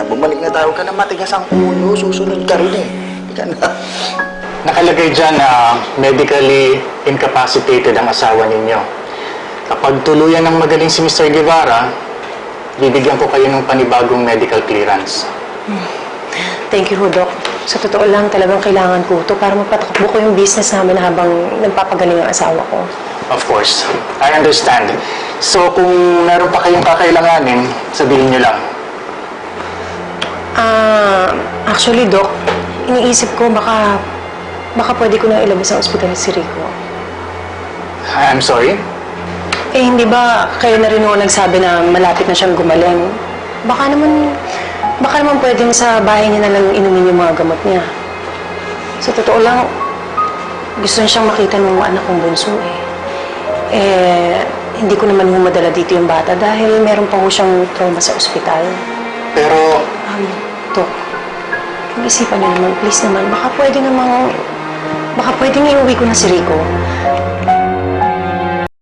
na. Bumalik na tayo ka na matigas ang ulo. Susunod ka rin eh. Ika na. Nakalagay dyan na medically incapacitated ang asawa ninyo. Kapag tuluyan ng magaling si Mr. Guevara, bibigyan ko kayo ng panibagong medical clearance. Thank you ho, Doc. Sa totoo lang, talagang kailangan ko to para mapatakbo ko yung business namin habang nagpapagaling ang asawa ko. Of course, I understand. So kung meron pa kayong kakailanganin, sabihin nyo lang. Actually, Doc, iniisip ko baka baka pwede ko na ilabas sa ospital si Rico. I'm sorry? Eh, hindi ba kayo na rin ho nagsabi na malapit na siyang gumaling? Baka naman, baka naman pwedeng sa bahay niya na lang inumin yung mga gamot niya. Sa totoo lang, gusto niya siyang makita ng anak kong bunso eh. Eh, hindi ko naman ho madala dito yung bata dahil meron pa ho siyang trauma sa ospital. Pero Um, pag-isipan niyo naman, please naman, baka pwede namang, baka pwedeng iuwi ko na si Rico.